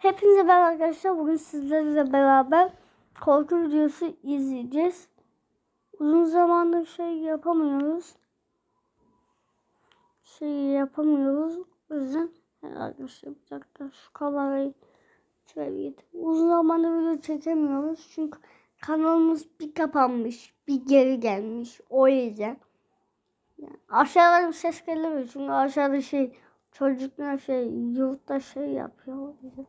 Hepinize merhaba arkadaşlar. Bugün sizlerle beraber korku videosu izleyeceğiz. Uzun zamandır şey yapamıyoruz. Şey yapamıyoruz. O yüzden arkadaşlar bir dakika şu kamerayı şöyle. Uzun zamandır video çekemiyoruz. Çünkü kanalımız bir kapanmış. Bir geri gelmiş. O yüzden. Yani aşağıdan ses gelmiyor. Çünkü aşağıda şey çocuklar şey yurtta şey yapıyor. O yüzden.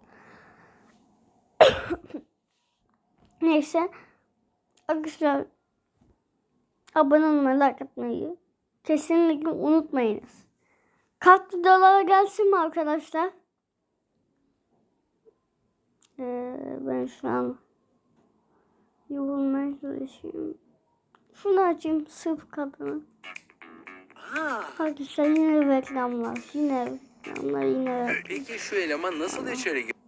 Neyse. Arkadaşlar abone olmayı, like atmayı kesinlikle unutmayınız. Kaç videolara gelsin mi arkadaşlar? Ee, ben şu an yorulmaya çalışıyorum. Şunu açayım sırf kadını. Arkadaşlar yine reklamlar. Yine reklamlar yine reklamlar. Peki şu eleman nasıl içeri?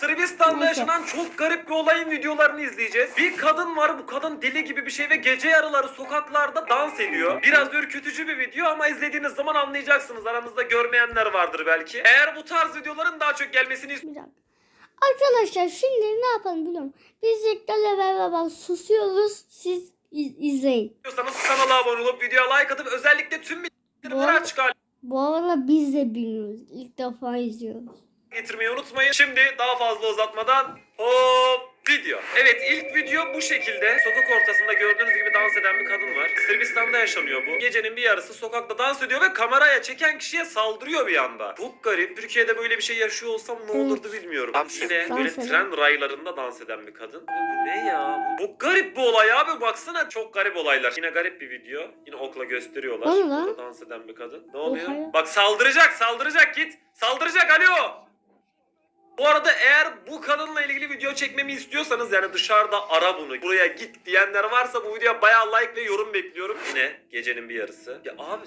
Sırbistan'da yaşanan çok garip bir olayın videolarını izleyeceğiz. Bir kadın var bu kadın deli gibi bir şey ve gece yarıları sokaklarda dans ediyor. Biraz ürkütücü bir video ama izlediğiniz zaman anlayacaksınız. Aramızda görmeyenler vardır belki. Eğer bu tarz videoların daha çok gelmesini Bir dakika. Arkadaşlar şimdi ne yapalım biliyorum. Biz Zekler'le beraber susuyoruz. Siz iz- izleyin. istiyorsanız kanala abone olup videoya like atıp özellikle tüm bildirimleri açık Bu arada biz de bilmiyoruz. İlk defa izliyoruz. Getirmeyi unutmayın. Şimdi daha fazla uzatmadan hop video. Evet ilk video bu şekilde. Sokak ortasında gördüğünüz gibi dans eden bir kadın var. Sırbistan'da yaşanıyor bu. Gecenin bir yarısı sokakta dans ediyor ve kameraya çeken kişiye saldırıyor bir anda. Çok garip. Türkiye'de böyle bir şey yaşıyor olsam ne olurdu bilmiyorum. Dans Yine Dans böyle eden. tren raylarında dans eden bir kadın. Bu ne ya? Bu garip bir olay abi baksana. Çok garip olaylar. Yine garip bir video. Yine okla gösteriyorlar. Burada dans eden bir kadın. Ne oluyor? Oha. Bak saldıracak saldıracak git. Saldıracak alo. Bu arada eğer bu kadınla ilgili video çekmemi istiyorsanız yani dışarıda ara bunu buraya git diyenler varsa bu videoya bayağı like ve yorum bekliyorum. Yine gecenin bir yarısı. Ya abi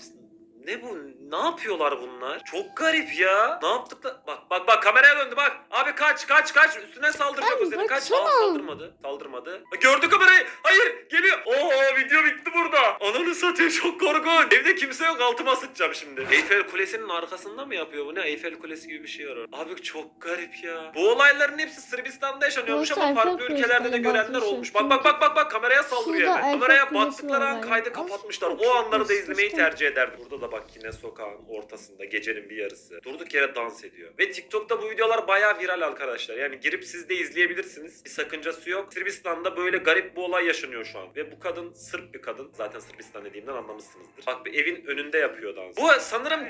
ne bu? Ne yapıyorlar bunlar? Çok garip ya. Ne yaptıklar? Bak bak bak kameraya döndü bak. Abi kaç kaç kaç üstüne saldıracak Abi o seni. Kaç. baksana. Aa saldırmadı. Saldırmadı. Ha, Gördü kamerayı. Hayır geliyor. Oo video bitti burada. Ananı satayım çok korkunç. Evde kimse yok altıma sıçacağım şimdi. Eyfel Kulesi'nin arkasında mı yapıyor bu ne? Eyfel Kulesi gibi bir şey var orada. Abi çok garip ya. Bu olayların hepsi Sırbistan'da yaşanıyormuş Burası ama Eyfel farklı ülkelerde de görenler bakmışım. olmuş. Bak bak bak bak bak kameraya saldırıyor Şurada hemen. Eyfel Kameraya Kulesi baktıkları var an kaydı kapatmışlar. çok O anları da izlemeyi tercih ederdi. Burada da bak yine sokağın ortasında gecenin bir yarısı. Durduk yere dans ediyor. Ve TikTok'ta bu videolar bayağı viral arkadaşlar. Yani girip siz de izleyebilirsiniz. Bir sakıncası yok. Sırbistan'da böyle garip bir olay yaşanıyor şu an. Ve bu kadın Sırp bir kadın. Zaten Sırbistan dediğimden anlamışsınızdır. Bak bir evin önünde yapıyor dans. Bu sanırım...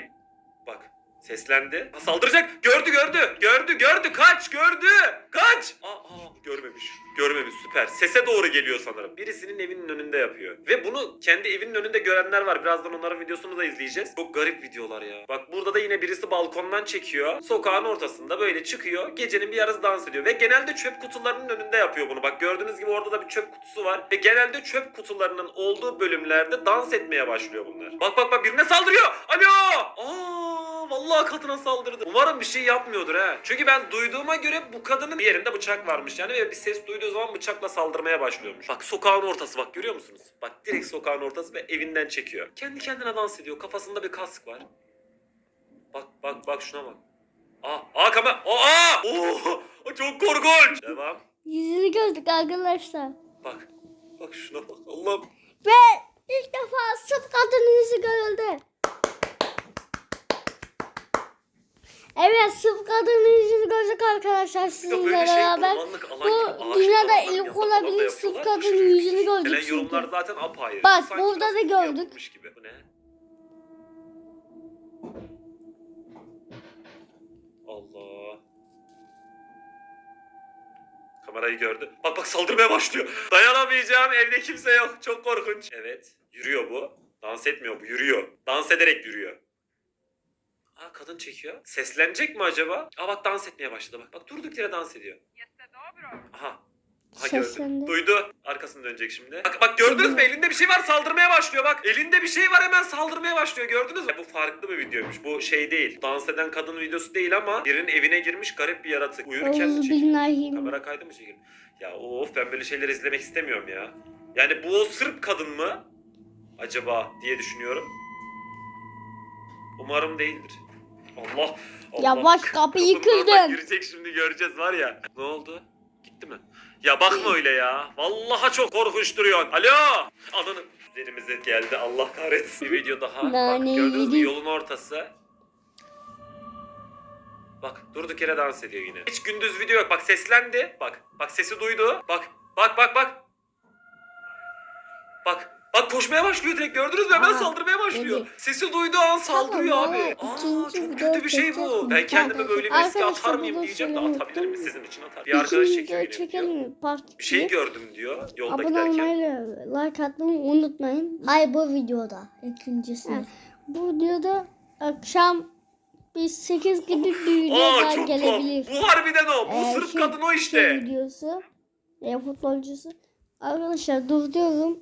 Bak Seslendi. Ha, saldıracak. Gördü gördü. Gördü gördü. Kaç gördü. Kaç. Aa, aa, görmemiş. Görmemiş süper. Sese doğru geliyor sanırım. Birisinin evinin önünde yapıyor. Ve bunu kendi evinin önünde görenler var. Birazdan onların videosunu da izleyeceğiz. Çok garip videolar ya. Bak burada da yine birisi balkondan çekiyor. Sokağın ortasında böyle çıkıyor. Gecenin bir yarısı dans ediyor. Ve genelde çöp kutularının önünde yapıyor bunu. Bak gördüğünüz gibi orada da bir çöp kutusu var. Ve genelde çöp kutularının olduğu bölümlerde dans etmeye başlıyor bunlar. Bak bak bak birine saldırıyor. Alo. Aa vallahi kadına saldırdı. Umarım bir şey yapmıyordur ha. Çünkü ben duyduğuma göre bu kadının bir yerinde bıçak varmış yani ve bir ses duyduğu zaman bıçakla saldırmaya başlıyormuş. Bak sokağın ortası bak görüyor musunuz? Bak direkt sokağın ortası ve evinden çekiyor. Kendi kendine dans ediyor. Kafasında bir kask var. Bak bak bak şuna bak. Aa, aa kamera. Aa! Oo! Çok korkunç. Devam. Yüzünü gördük arkadaşlar. Bak. Bak şuna bak. Allah'ım. Ve ilk defa sırf kadının yüzü görüldü. Evet sırf kadının gördük arkadaşlar sizinle şey beraber. Bu dünyada ilk olabilir sırf Aşırı yüzünü gördük Gelen yorumlar zaten apayrı. Bak, Sanki burada da gördük. yapılmış Gibi. Bu ne? Allah. Kamerayı gördü. Bak bak saldırmaya başlıyor. Dayanamayacağım evde kimse yok. Çok korkunç. Evet. Yürüyor bu. Dans etmiyor bu. Yürüyor. Dans ederek yürüyor. Aa kadın çekiyor. Seslenecek mi acaba? Aa bak dans etmeye başladı bak. Bak durduk yere dans ediyor. Aha. Aha gördü. Seslendi. Duydu. Arkasını dönecek şimdi. Bak bak gördünüz mü? Elinde bir şey var saldırmaya başlıyor bak. Elinde bir şey var hemen saldırmaya başlıyor. Gördünüz mü? Bu farklı bir videoymuş. Bu şey değil. Dans eden kadın videosu değil ama birinin evine girmiş garip bir yaratık. Uyurken çekiyor? billahi. Kamera kaydı mı çekiyor? Ya of ben böyle şeyler izlemek istemiyorum ya. Yani bu o Sırp kadın mı? Acaba diye düşünüyorum. Umarım değildir. Allah. Allah. Yavaş oradan kırdın. Girecek şimdi göreceğiz var ya. Ne oldu? Gitti mi? Ya bakma öyle ya. Vallahi çok korkunç duruyorsun. Alo. Ananı. Üzerimize geldi Allah kahretsin. Bir video daha. Bak gördünüz mü yolun ortası. Bak durduk yere dans ediyor yine. Hiç gündüz video yok. Bak seslendi. Bak. Bak sesi duydu. Bak. Bak bak bak. Bak. Bak koşmaya başlıyor direkt gördünüz mü? Hemen Aa, saldırmaya başlıyor. evet. Sesi duyduğu an saldırıyor Tamam, abi. evet. Aa İkinci çok video kötü bir şey bu. Ben kendime böyle bir riske Arkadaşlar, atar mıyım diyeceğim de söylemeyi atabilirim. Sizin için atar. Bir arkadaş İkinci çekiyor video yine çekelim video. Part Bir şey iki. gördüm diyor yolda Abone giderken. olmayı, like atmayı unutmayın. Hayır bu videoda ikincisini. Evet. Bu videoda akşam bir 8 gibi bir video Aa daha çok gelebilir. Bu harbiden o. Bu Ee, sırf şey- kadın o Şey işte. videosu. E, futbolcusu. Arkadaşlar durduruyorum.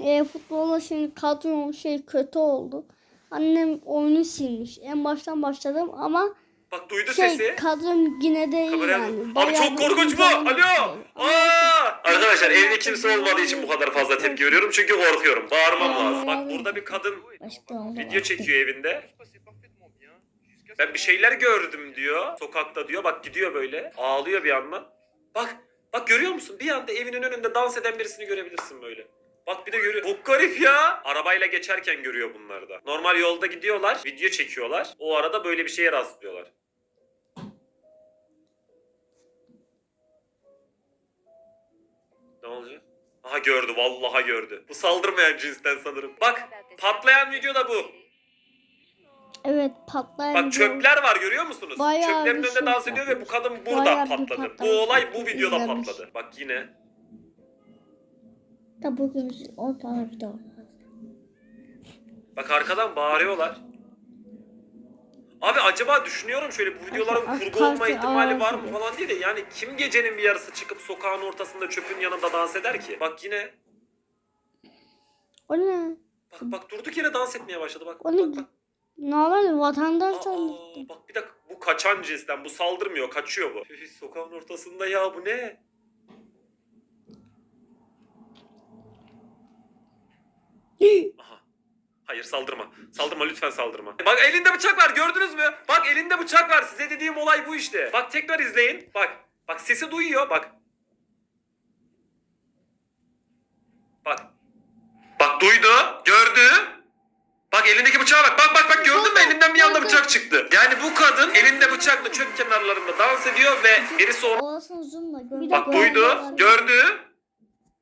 E, futbolda şimdi kadrom şey kötü oldu. Annem oyunu silmiş. En baştan başladım ama Bak duydu şey sesi. kadrom yine de iyi Kameraya yani. Abi çok korkunç bu. Alo. şey. Aa! Arkadaşlar evde kimse olmadığı için bu kadar fazla tepki veriyorum çünkü korkuyorum. Bağırmam lazım. Bak burada bir kadın video çekiyor evinde. Ben bir şeyler gördüm diyor. Sokakta diyor. Bak gidiyor böyle. Ağlıyor bir yandan. Bak. Bak görüyor musun? Bir anda evinin önünde dans eden birisini görebilirsin böyle. Bak bir de görüyor. Çok garip ya. Arabayla geçerken görüyor bunları da. Normal yolda gidiyorlar. Video çekiyorlar. O arada böyle bir şeye rastlıyorlar. Ne olacak? Aha gördü. Vallahi gördü. Bu saldırmayan cinsten sanırım. Bak. Patlayan video da bu. Evet patlayan Bak çöpler var görüyor musunuz? Bayağı Çöplerin önünde şey dans ediyor ve bu kadın burada Bayağı bir patladı. Bu olay bu videoda İzlenmiş. patladı. Bak yine. Da bugün o tane video. Bak arkadan bağırıyorlar. Abi acaba düşünüyorum şöyle bu videoların kurgu olma ihtimali var mı falan diye de yani kim gecenin bir yarısı çıkıp sokağın ortasında çöpün yanında dans eder ki? Bak yine O ne? bak bak durduk yere dans etmeye başladı bak. O ne? Bak bak. Normal vatandaş Aa, zannettim. bak bir dakika bu kaçan cinsten bu saldırmıyor kaçıyor bu. Sokağın ortasında ya bu ne? Aha. Hayır saldırma. Saldırma lütfen saldırma. Bak elinde bıçak var gördünüz mü? Bak elinde bıçak var. Size dediğim olay bu işte. Bak tekrar izleyin. Bak. Bak sesi duyuyor. Bak. Bak. Bak duydu. Gördü. Bak elindeki bıçağa bak. Bak bak bak gördün mü? Elinden bir anda bıçak çıktı. Yani bu kadın elinde bıçakla çöp kenarlarında dans ediyor ve birisi onu zoomla Bak duydu, gördü.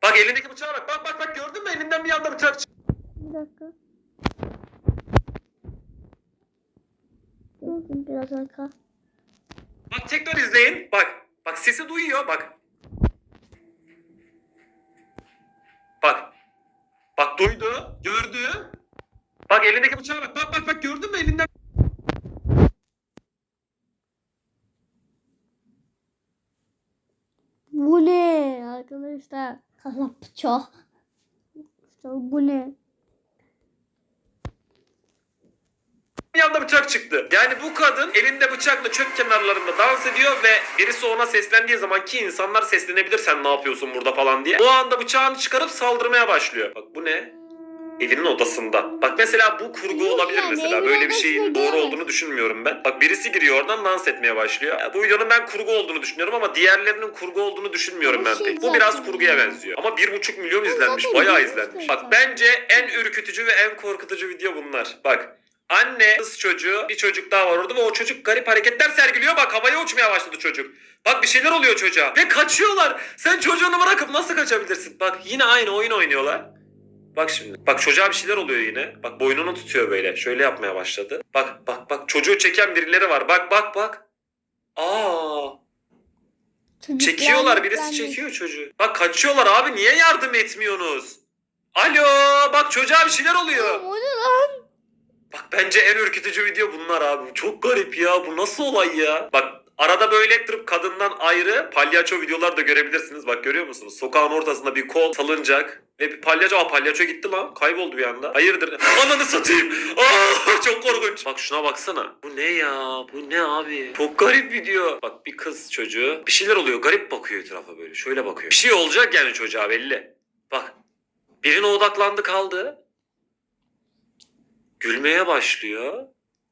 Bak elindeki bıçağa bak. Bak bak bak gördün mü? Elinden bir anda bıçak çıktı. Bir dakika. Dur bir dakika. Bak tekrar izleyin. Bak. Bak sesi duyuyor. Bak. Bak. Bak duydu, gördü. Bak elindeki bıçağa bak. Bak bak bak gördün mü? Elinden Bu ne arkadaşlar? Kala bıçağı. İşte bu ne? bir anda bıçak çıktı. Yani bu kadın elinde bıçakla çöp kenarlarında dans ediyor ve birisi ona seslendiği zaman ki insanlar seslenebilir sen ne yapıyorsun burada falan diye. O anda bıçağını çıkarıp saldırmaya başlıyor. Bak bu ne? Evinin odasında. Bak mesela bu kurgu olabilir mesela. Böyle bir şeyin doğru olduğunu düşünmüyorum ben. Bak birisi giriyor oradan dans etmeye başlıyor. Ya bu videonun ben kurgu olduğunu düşünüyorum ama diğerlerinin kurgu olduğunu düşünmüyorum ben şey pek. Bu biraz kurguya ya. benziyor. Ama bir buçuk milyon izlenmiş. Bayağı izlenmiş. Bak bence en ürkütücü ve en korkutucu video bunlar. Bak Anne, kız çocuğu, bir çocuk daha var orada ve o çocuk garip hareketler sergiliyor. Bak havaya uçmaya başladı çocuk. Bak bir şeyler oluyor çocuğa. Ve kaçıyorlar. Sen çocuğunu bırakıp nasıl kaçabilirsin? Bak yine aynı oyun oynuyorlar. Bak şimdi. Bak çocuğa bir şeyler oluyor yine. Bak boynunu tutuyor böyle. Şöyle yapmaya başladı. Bak bak bak çocuğu çeken birileri var. Bak bak bak. Aa. Çocuklar Çekiyorlar birisi yüklenmiş. çekiyor çocuğu. Bak kaçıyorlar abi niye yardım etmiyorsunuz? Alo bak çocuğa bir şeyler oluyor. O ne lan? Bence en ürkütücü video bunlar abi. Çok garip ya. Bu nasıl olay ya? Bak arada böyle durup kadından ayrı palyaço videolar da görebilirsiniz. Bak görüyor musunuz? Sokağın ortasında bir kol salıncak ve bir palyaço. Aa palyaço gitti lan. Kayboldu bir anda. Hayırdır? Ananı satayım. Aa çok korkunç. Bak şuna baksana. Bu ne ya? Bu ne abi? Çok garip video. Bak bir kız çocuğu. Bir şeyler oluyor. Garip bakıyor etrafa böyle. Şöyle bakıyor. Bir şey olacak yani çocuğa belli. Bak. Birine odaklandı kaldı. Gülmeye başlıyor.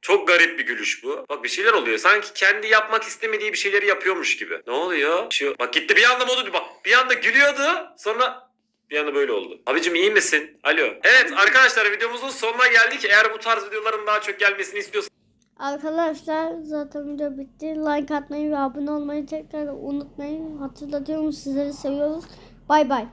Çok garip bir gülüş bu. Bak bir şeyler oluyor. Sanki kendi yapmak istemediği bir şeyleri yapıyormuş gibi. Ne oluyor? Şu, bak gitti bir anda modu bak bir anda gülüyordu. Sonra bir anda böyle oldu. Abicim iyi misin? Alo. Evet arkadaşlar videomuzun sonuna geldik. Eğer bu tarz videoların daha çok gelmesini istiyorsanız Arkadaşlar zaten video bitti. Like atmayı ve abone olmayı tekrar unutmayın. Hatırlatıyorum sizleri seviyoruz. Bay bay.